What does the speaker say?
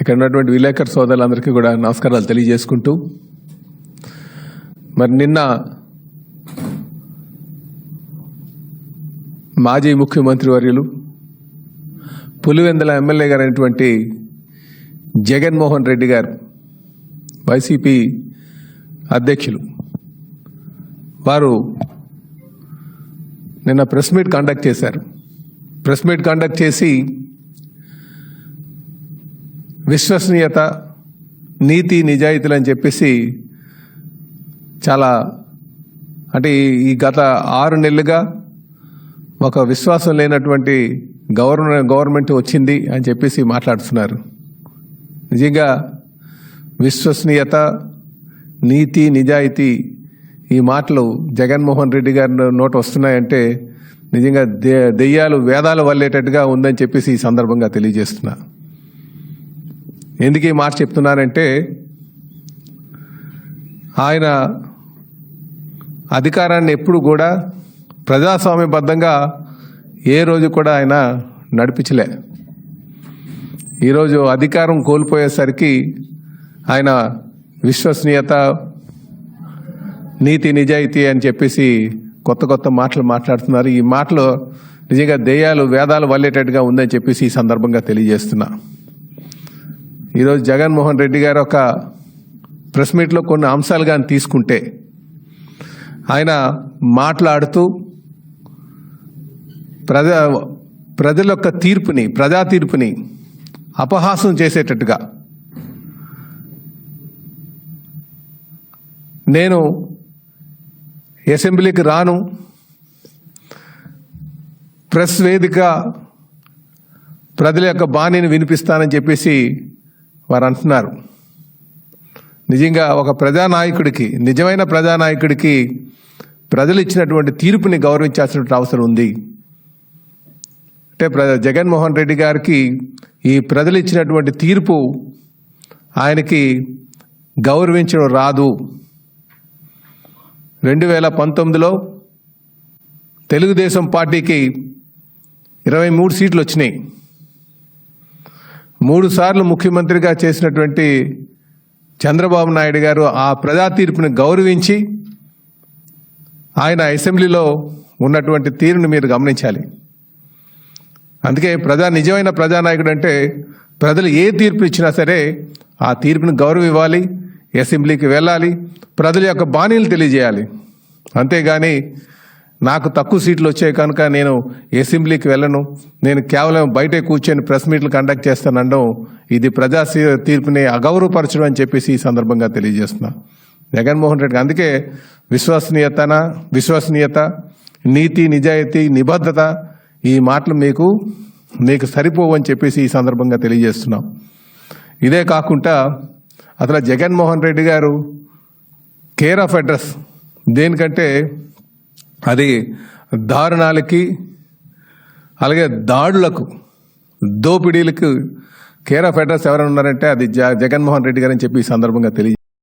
ఇక్కడ ఉన్నటువంటి విలేకరు సోదరులందరికీ కూడా నమస్కారాలు తెలియజేసుకుంటూ మరి నిన్న మాజీ ముఖ్యమంత్రి వర్యులు పులివెందుల ఎమ్మెల్యే గారు అయినటువంటి జగన్మోహన్ రెడ్డి గారు వైసీపీ అధ్యక్షులు వారు నిన్న ప్రెస్ మీట్ కండక్ట్ చేశారు. ప్రెస్ మీట్ కండక్ట్ చేసి విశ్వసనీయత నీతి నిజాయితీలు అని చెప్పేసి చాలా అంటే ఈ- గత ఆరు నెలలుగా ఒక విశ్వాసం లేనటువంటి గవర్న గవర్నమెంట్ వచ్చింది అని చెప్పేసి మాట్లాడుతున్నారు. నిజంగా విశ్వసనీయత నీతి నిజాయితీ ఈ మాటలు జగన్మోహన్ రెడ్డి గారి నోట వస్తున్నాయంటే నిజంగా దే- దెయ్యాలు వేదాలు వల్లేటట్టుగా ఉందని చెప్పేసి ఈ సందర్భంగా తెలియజేస్తున్నా. ఎందుకు ఈ మాట చెప్తున్నానంటే ఆయన అధికారాన్ని ఎప్పుడు కూడా ప్రజాస్వామ్యబద్ధంగా ఏ రోజు కూడా ఆయన నడిపించలే. ఈరోజు అధికారం కోల్పోయేసరికి ఆయన విశ్వసనీయత నీతి నిజాయితీ అని చెప్పేసి కొత్త కొత్త మాటలు మాట్లాడుతున్నారు. ఈ మాటలు నిజంగా దెయ్యాలు వేదాలు వల్లేటట్టుగా ఉందని చెప్పేసి ఈ సందర్భంగా తెలియజేస్తున్నా. ఈరోజు జగన్మోహన్ రెడ్డి గారు ఒక ప్రెస్ మీట్లో కొన్ని అంశాలు కానీ తీసుకుంటే ఆయన మాట్లాడుతూ ప్రజా ప్రజల యొక్క తీర్పుని ప్రజా తీర్పుని అపహాసం చేసేటట్టుగా నేను అసెంబ్లీకి రాను. ప్రెస్ వేదిక ప్రజల యొక్క బాణిని వినిపిస్తానని చెప్పేసి వారు అంటున్నారు నిజంగా ఒక ప్రజానాయకుడికి నిజమైన ప్రజానాయకుడికి ప్రజలు ఇచ్చినటువంటి తీర్పుని గౌరవించాల్సిన అవసరం ఉంది. అంటే ప్ర జగన్మోహన్ రెడ్డి గారికి ఈ ప్రజలు ఇచ్చినటువంటి తీర్పు ఆయనకి గౌరవించడం రాదు. రెండు వేల పంతొమ్మిదిలో తెలుగుదేశం పార్టీకి ఇరవై మూడు సీట్లు వచ్చినాయి. మూడు సార్లు ముఖ్యమంత్రిగా చేసినటువంటి చంద్రబాబు నాయుడు గారు ఆ ప్రజా తీర్పుని గౌరవించి ఆయన అసెంబ్లీలో ఉన్నటువంటి తీరును మీరు గమనించాలి. అందుకే ప్రజా నిజమైన ప్రజానాయకుడు అంటే ప్రజలు ఏ తీర్పు ఇచ్చినా సరే ఆ తీర్పును గౌరవం ఇవ్వాలి అసెంబ్లీకి వెళ్ళాలి ప్రజల యొక్క బాణీలు తెలియజేయాలి. అంతేగాని నాకు తక్కువ సీట్లు వచ్చాయి కనుక నేను అసెంబ్లీకి వెళ్ళను. నేను కేవలం బయటే కూర్చొని ప్రెస్ మీట్లు కండక్ట్ చేస్తానండం ఇది ప్రజా తీర్పుని అగౌరవపరచడం అని చెప్పేసి ఈ సందర్భంగా తెలియజేస్తున్నా. జగన్మోహన్ రెడ్డి అందుకే విశ్వసనీయతన విశ్వసనీయత నీతి నిజాయితీ నిబద్ధత ఈ మాటలు మీకు మీకు సరిపోవని చెప్పేసి ఈ సందర్భంగా తెలియజేస్తున్నాం. ఇదే కాకుండా అసలు జగన్మోహన్ రెడ్డి గారు కేర్ ఆఫ్ అడ్రస్ దేనికంటే అది దారుణాలకి అలాగే దాడులకు దోపిడీలకు కేర్ ఆఫ్ అడ్రస్ ఎవరైనా ఉన్నారంటే అది జ- జగన్మోహన్ రెడ్డి గారని చెప్పి ఈ సందర్భంగా తెలియ